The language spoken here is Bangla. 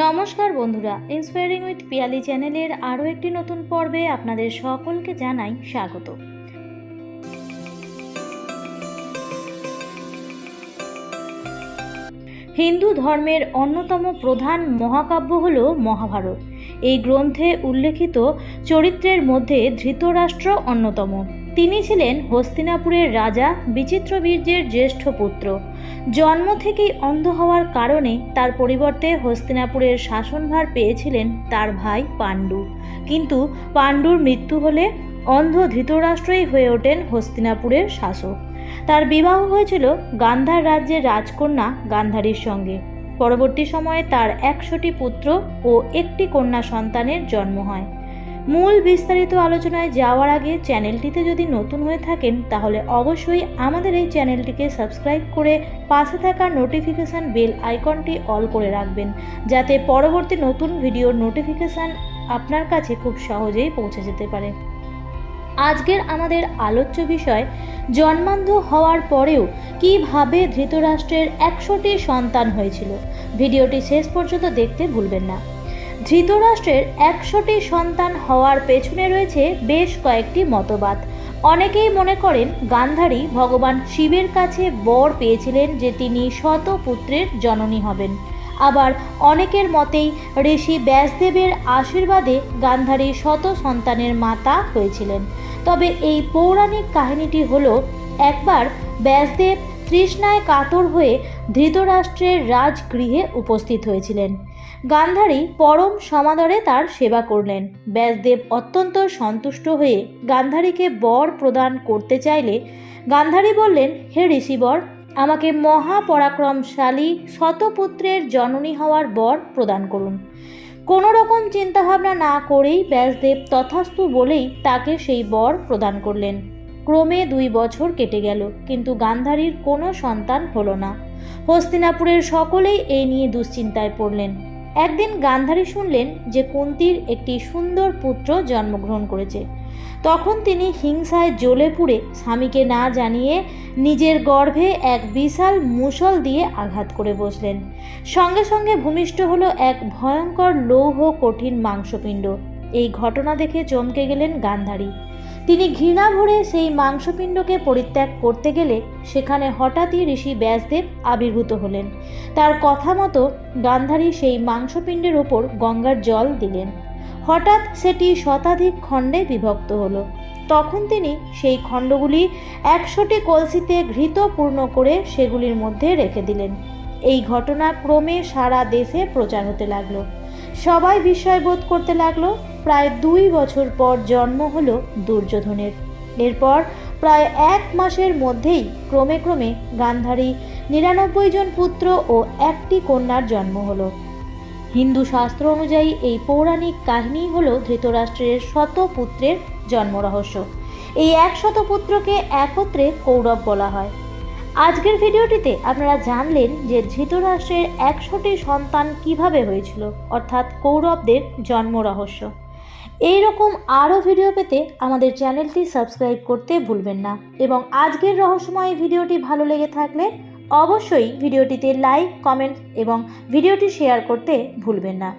নমস্কার বন্ধুরা ইন্সপায়ারিং উইথ পিয়ালি চ্যানেলের আরও একটি নতুন পর্বে আপনাদের সকলকে জানাই স্বাগত। হিন্দু ধর্মের অন্যতম প্রধান মহাকাব্য হল মহাভারত। এই গ্রন্থে উল্লেখিত চরিত্রের মধ্যে ধৃতরাষ্ট্র অন্যতম। তিনি ছিলেন হস্তিনাপুরের রাজা বিচিত্রবীর্যের জ্যেষ্ঠ পুত্র। জন্ম থেকেই অন্ধ হওয়ার কারণে তার পরিবর্তে হস্তিনাপুরের শাসনভার পেয়েছিলেন তার ভাই পাণ্ডু। কিন্তু পাণ্ডুর মৃত্যু হলে অন্ধ ধৃতরাষ্ট্রই হয়ে ওঠেন হস্তিনাপুরের শাসক। তার বিবাহ হয়েছিল গান্ধার রাজ্যের রাজকন্যা গান্ধারীর সঙ্গে। পরবর্তী সময়ে তার একশোটি পুত্র ও একটি কন্যা সন্তানের জন্ম হয়। মূল বিস্তারিত আলোচনায় যাওয়ার আগে চ্যানেলটিতে যদি নতুন হয়ে থাকেন, তাহলে অবশ্যই আমাদের এই চ্যানেলটিকে সাবস্ক্রাইব করে পাশে থাকা নোটিফিকেশান বেল আইকনটি অল করে রাখবেন, যাতে পরবর্তী নতুন ভিডিওর নোটিফিকেশান আপনার কাছে খুব সহজেই পৌঁছে যেতে পারে। আজকের আমাদের আলোচ্য বিষয়, জন্মান্ধ হওয়ার পরেও কীভাবে ধৃতরাষ্ট্রের একশোটি সন্তান হয়েছিল। ভিডিওটি শেষ পর্যন্ত দেখতে ভুলবেন না। ধৃতরাষ্ট্রের একশোটি সন্তান হওয়ার পেছনে রয়েছে বেশ কয়েকটি মতবাদ। অনেকেই মনে করেন গান্ধারী ভগবান শিবের কাছে বর পেয়েছিলেন যে তিনি শত পুত্রের জননী হবেন। আবার অনেকের মতেই ঋষি ব্যাসদেবের আশীর্বাদে গান্ধারী শত সন্তানের মাতা হয়েছিলেন। তবে এই পৌরাণিক কাহিনীটি হল, একবার ব্যাসদেব তৃষ্ণায় কাতর হয়ে ধৃতরাষ্ট্রের রাজগৃহে উপস্থিত হয়েছিলেন। গান্ধারী পরম সমাদরে তার সেবা করলেন। ব্যাসদেব অত্যন্ত সন্তুষ্ট হয়ে গান্ধারীকে বর প্রদান করতে চাইলে গান্ধারী বললেন, হে ঋষিবর, আমাকে মহাপরাক্রমশালী শতপুত্রের জননী হওয়ার বর প্রদান করুন। কোনো রকম চিন্তাভাবনা না করেই ব্যাসদেব তথাস্তু বলেই তাকে সেই বর প্রদান করলেন। ক্রমে দুই বছর কেটে গেল, কিন্তু গান্ধারীর কোনো সন্তান হলো না। হস্তিনাপুরের সকলেই এই নিয়ে দুশ্চিন্তায় পড়লেন। একদিন গান্ধারী শুনলেন যে কুন্তির একটি সুন্দর পুত্র জন্মগ্রহণ করেছে। তখন তিনি হিংসায় জ্বলে পুড়ে স্বামীকে না জানিয়ে নিজের গর্ভে এক বিশাল মুসল দিয়ে আঘাত করে বসলেন। সঙ্গে সঙ্গে ভূমিষ্ঠ হলো এক ভয়ঙ্কর লৌহ কঠিন মাংসপিণ্ড। এই ঘটনা দেখে চমকে গেলেন গান্ধারী। তিনি ঘৃণা ভরে সেই মাংসপিণ্ডকে পরিত্যাগ করতে গেলে সেখানে হঠাৎই ঋষি ব্যাসদেব আবির্ভূত হলেন। তার কথা মতো গান্ধারী সেই মাংসপিণ্ডের ওপর গঙ্গার জল দিলেন। হঠাৎ সেটি শতাধিক খণ্ডে বিভক্ত হলো। তখন তিনি সেই খণ্ডগুলি একশোটি কলসিতে ঘৃত পূর্ণ করে সেগুলির মধ্যে রেখে দিলেন। এই ঘটনা ক্রমে সারা দেশে প্রচার হতে লাগল। সবাই বিস্ময় বোধ করতে লাগল, প্রায় দুই বছর পর জন্ম হলো দুর্যোধনের। এরপর প্রায় এক মাসের মধ্যেই ক্রমে ক্রমে গান্ধারী নিরানব্বই জন পুত্র ও একটি কন্যার জন্ম হলো। হিন্দু শাস্ত্র অনুযায়ী এই পৌরাণিক কাহিনী হল ধৃতরাষ্ট্রের শত পুত্রের জন্ম রহস্য। এই একশত পুত্রকে একত্রে কৌরব বলা হয়। আজকের ভিডিওটিতে আপনারা জানলেন যে ধৃতরাষ্ট্রের একশোটি সন্তান কীভাবে হয়েছিল, অর্থাৎ কৌরবদের জন্ম রহস্য। এই রকম আরও ভিডিও পেতে আমাদের চ্যানেলটি সাবস্ক্রাইব করতে ভুলবেন না এবং আজকের রহস্যময় ভিডিওটি ভালো লেগে থাকলে অবশ্যই ভিডিওটিতে লাইক, কমেন্ট এবং ভিডিওটি শেয়ার করতে ভুলবেন না।